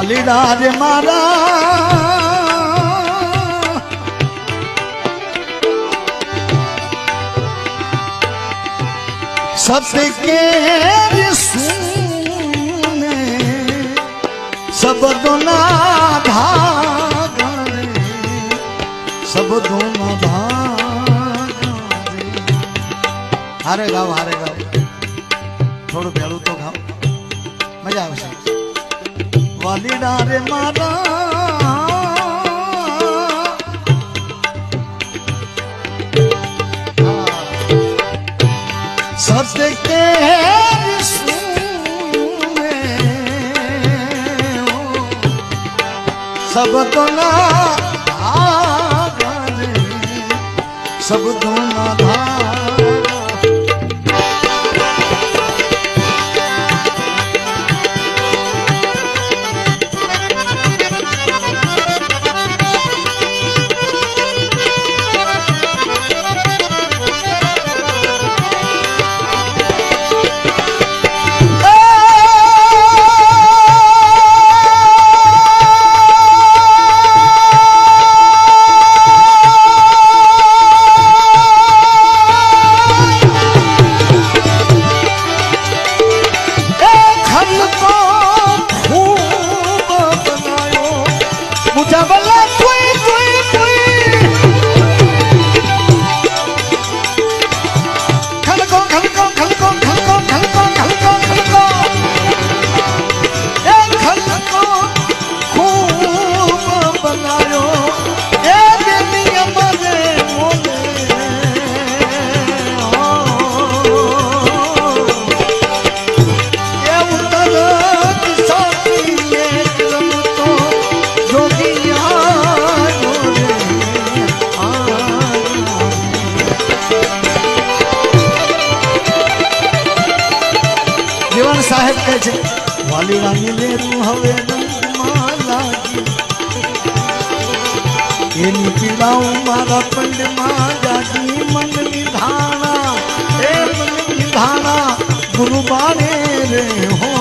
વાલીડા રે મારા સત્ય કે રે સુને શબ્દોના ભાગણે શબ્દોના ભાગણે હારે ગાવ હારે ગાવ થોડું પહેલું તો ગાવ મજા આવશે વાલીડા રે મારા. સત્ય કે સુને શબ્દોના ભાગણે the phone. દીવાન છે. વાલી વાલીરાની લેરું હવે રંગમાં લાગી. એની પીડાઓ મારા પંડમાં જાગી મન નિધાણા. એ મન નિધાણા ગુરુ બારે રે હો